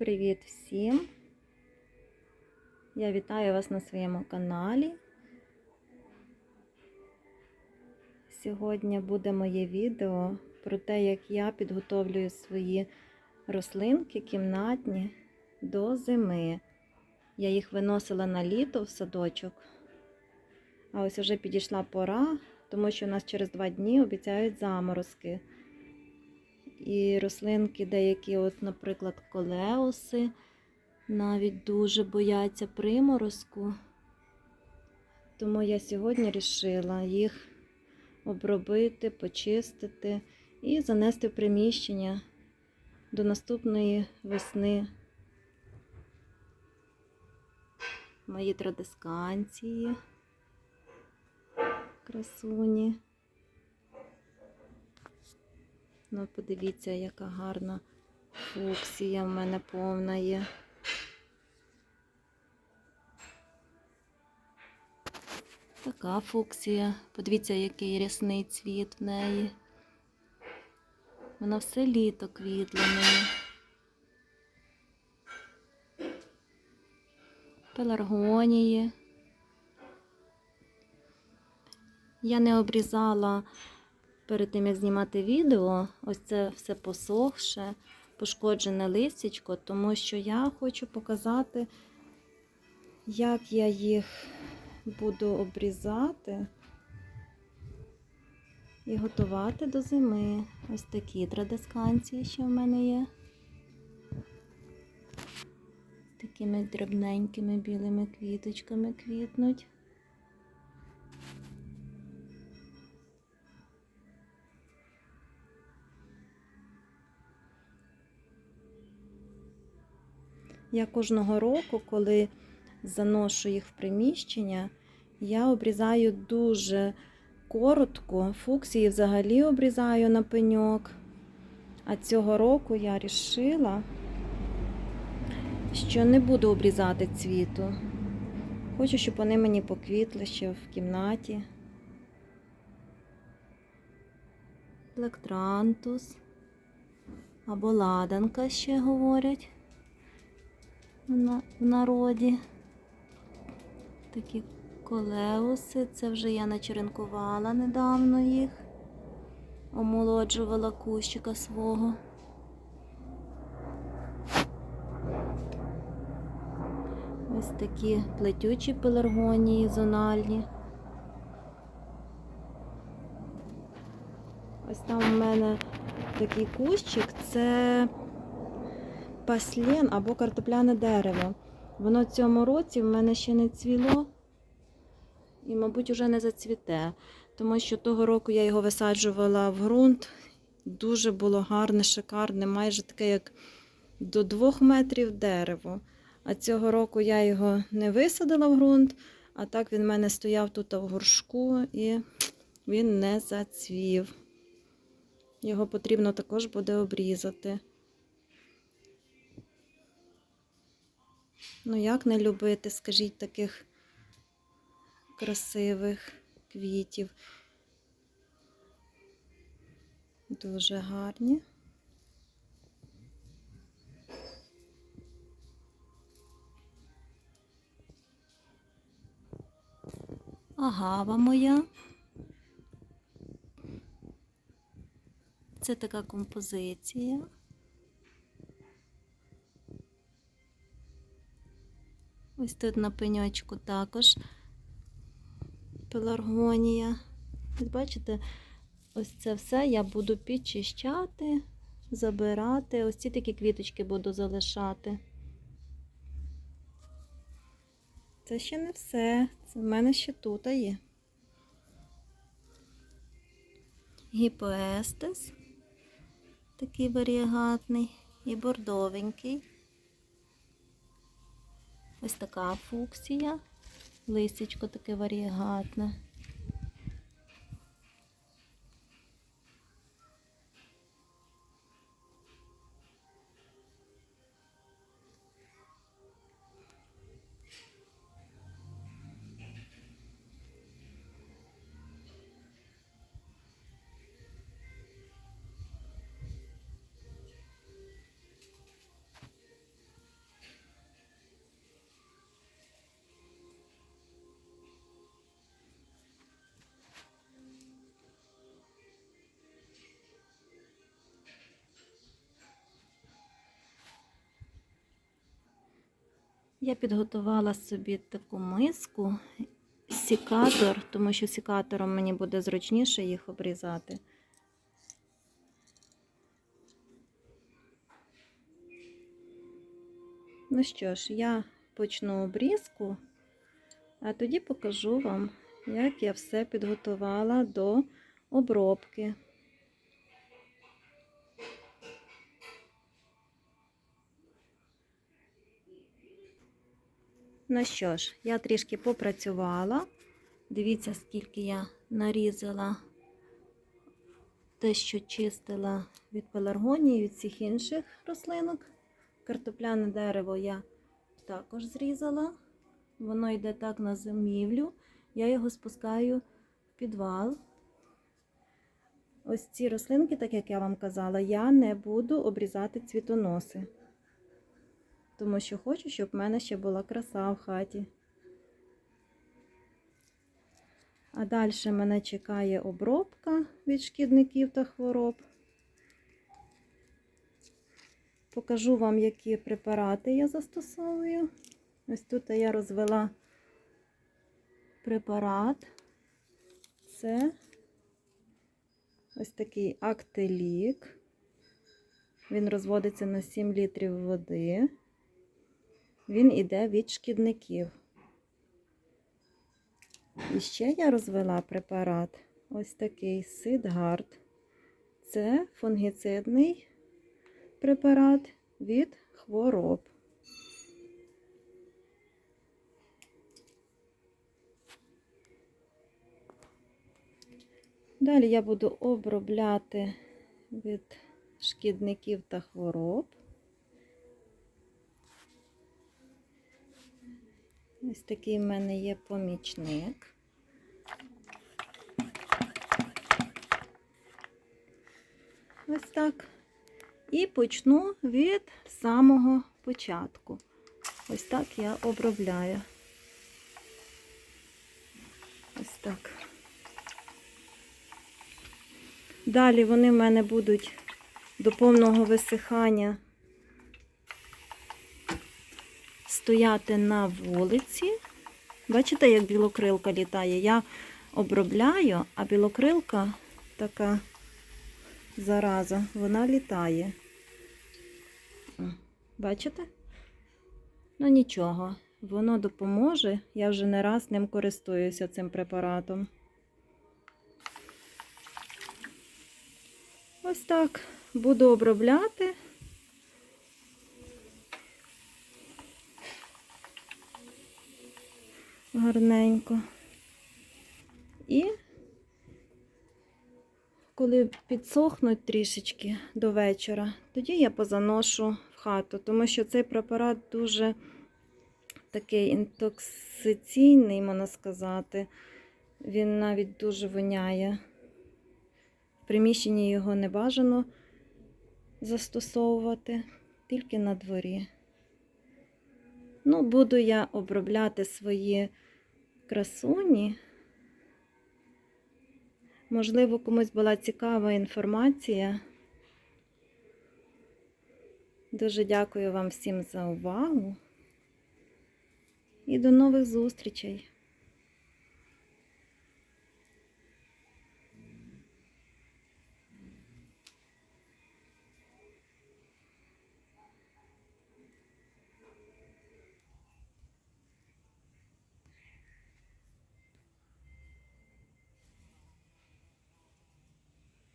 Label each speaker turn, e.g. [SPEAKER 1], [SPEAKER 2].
[SPEAKER 1] Привіт всім! Я вітаю вас на своєму каналі. Сьогодні буде моє відео про те, як я підготовлюю свої рослинки кімнатні до зими. Я їх виносила на літо в садочок. А ось вже підійшла пора, тому що у нас через два дні обіцяють заморозки. І рослинки деякі, от, наприклад, колеуси, навіть дуже бояться приморозку. Тому я сьогодні вирішила їх обробити, почистити і занести в приміщення до наступної весни. Мої традисканції, красуні. Ну, подивіться, яка гарна фуксія в мене повна є. Така фуксія. Подивіться, який рясний цвіт в неї. Вона все літо квітла неї. Пеларгонії. Я не обрізала перед тим, як знімати відео, ось це все посохше, пошкоджене листячко, тому що я хочу показати, як я їх буду обрізати і готувати до зими. Ось такі традисканції, що в мене є. Такими дрібненькими білими квіточками квітнуть. Я кожного року, коли заношу їх в приміщення, я обрізаю дуже коротко. Фуксії взагалі обрізаю на пеньок. А цього року я вирішила, що не буду обрізати цвіту. Хочу, щоб вони мені поквітли ще в кімнаті. Лектрантус або ладанка ще говорять в народі. Такі колеуси. Це вже я начеренкувала недавно їх, омолоджувала кущика свого. Ось такі плетючі пеларгонії зональні. Ось там у мене такий кущик, це паслен або картопляне дерево. Воно цьому році в мене ще не цвіло і, мабуть, вже не зацвіте, тому що того року я його висаджувала в ґрунт. Дуже було гарне, шикарне, майже таке, як до двох метрів дерево. А цього року я його не висадила в ґрунт, а так він в мене стояв тут в горшку і він не зацвів. Його потрібно також буде обрізати. Ну, як не любити, скажіть, таких красивих квітів. Дуже гарні. Агава моя. Це така композиція. Ось тут на пеньочку також пеларгонія. Ось бачите, ось це все я буду підчищати, забирати. Ось ці такі квіточки буду залишати. Це ще не все. Це в мене ще тут є. Гіпоестес, такий варіагатний і бордовенький. Ось така фуксія, листячко таке варіагатне. Я підготувала собі таку миску, сікатор, тому що сікатором мені буде зручніше їх обрізати. Ну що ж, я почну обрізку, а тоді покажу вам, як я все підготувала до обробки. Ну що ж, я трішки попрацювала. Дивіться, скільки я нарізала те, що чистила від пеларгонії, від всіх інших рослинок. Картопляне дерево я також зрізала. Воно йде так на зимівлю. Я його спускаю в підвал. Ось ці рослинки, так як я вам казала, я не буду обрізати цвітоноси. Тому що хочу, щоб в мене ще була краса в хаті. А далі мене чекає обробка від шкідників та хвороб. Покажу вам, які препарати я застосовую. Ось тут я розвела препарат. Це ось такий актелік. Він розводиться на 7 літрів води. Він іде від шкідників. І ще я розвела препарат ось такий Сидгард. Це фунгіцидний препарат від хвороб. Далі я буду обробляти від шкідників та хвороб. Ось такий в мене є помічник. Ось так. І почну від самого початку. Ось так я обробляю. Ось так. Далі вони в мене будуть до повного висихання стояти на вулиці. Бачите, як білокрилка літає? Я обробляю, а білокрилка така зараза, вона літає. Бачите? Ну нічого, воно допоможе. Я вже не раз ним користуюся цим препаратом. Ось так буду обробляти. Гарненько. І коли підсохнуть трішечки до вечора, тоді я позаношу в хату, тому що цей препарат дуже такий інтоксиційний, можна сказати. Він навіть дуже воняє. В приміщенні його не бажано застосовувати, тільки на дворі. Ну, буду я обробляти свої красуні. Можливо, комусь була цікава інформація. Дуже дякую вам всім за увагу і до нових зустрічей!